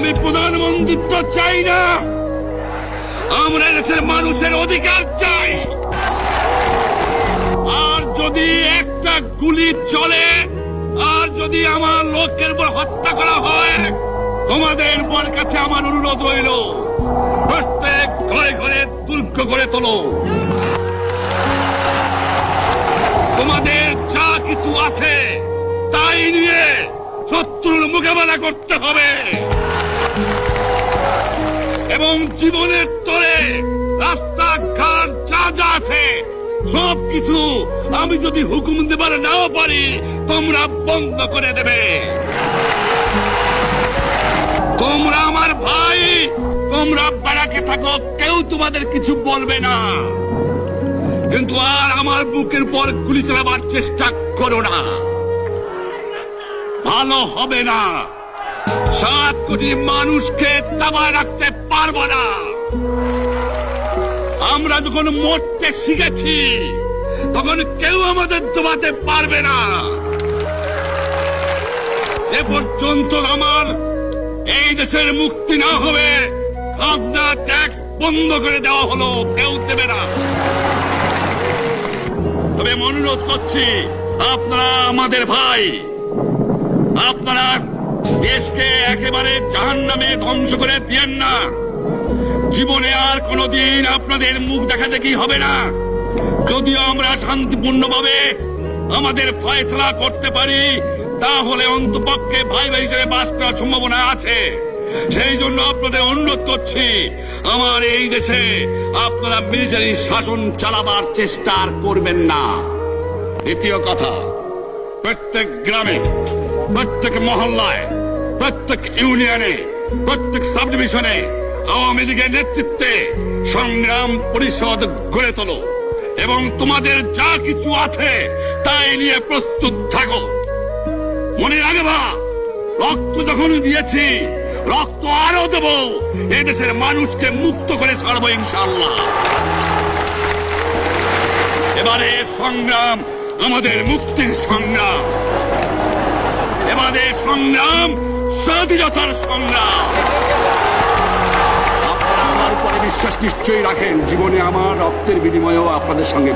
আমি প্রধানমন্ত্রিত্ব চাই না। আমরা দেশের মানুষের অধিকার চাই। আর যদি একটা গুলি চলে, আর যদি আমার লোকের উপর হত্যা করা হয়, তোমাদের উপর কাছে আমার অনুরোধ রইল প্রত্যেক ঘরে ঘরে দুর্গ করে তোলো। তোমাদের যা কিছু আছে, তাই নিয়ে শত্রুর মোকাবেলা করতে হবে। এবং জীবনের তরে রাস্তাঘাট যা যা আছে, সব কিছু আমি যদি হুকুম দেবার নাও পারি, তোমরা বন্ধ করে দেবে। তোমরা আমার ভাই, তোমরা বেড়াকে থাকো, কেউ তোমাদের কিছু বলবে না। কিন্তু আর আমার বুকের পর গুলি চালাবার চেষ্টা করো না। ভালো হবে না। সাত কোটি মানুষকে দাবায় রাখতে পারব না। আমরা যখন মরতে শিখেছি, তখন কেউ আমাদের দবাতে পারবে না। যে পর্যন্ত আমার এই দেশের মুক্তি না হবে, খাজনা, ট্যাক্স বন্ধ করে দেওয়া হলো, কেউ দেবে না। তবে অনুরোধ করছি, আপনারা আমাদের ভাই, আপনারা দেশকে একেবারে জাহান নামে ধ্বংস করে দিয়েন না। জীবনে আর কোনোদিন আপনাদের মুখ দেখা দেখি হবে না? যদিও আমরা শান্তিপূর্ণভাবে আমাদের ফয়সলা করতে পারি, তাহলে অন্তপক্ষে ভাই ভাই হিসেবে বাস করার সম্ভাবনা আছে। সেই জন্য আপনাদের অনুরোধ করছি, আমার এই দেশে আপনারা মিলিটারি শাসন চালাবার চেষ্টা আর করবেন না। দ্বিতীয় কথা, প্রত্যেক গ্রামে, প্রত্যেক মহল্লায় প্রত্যেক ইউনিয়নে, প্রত্যেক সাব ডিভিশনে আওয়ামী লীগের নেতৃত্বে সংগ্রাম পরিষদ গড়ে তোলো। এবং তোমাদের যা কিছু আছে তাই নিয়ে প্রস্তুত থাকো। মনে রাখবা রক্ত যখন দিয়েছি, রক্ত আরও দেব এদেশের মানুষকে মুক্ত করে ছাড়বো ইনশাল্লাহ এবারে সংগ্রাম, আমাদের মুক্তির সংগ্রাম। এবারে সংগ্রাম স্বাধীনতার সংগ্রাম। আপনারা আমার উপরে বিশ্বাস নিশ্চয়ই রাখেন। জীবনে আমার রক্তের বিনিময়েও আপনাদের সঙ্গে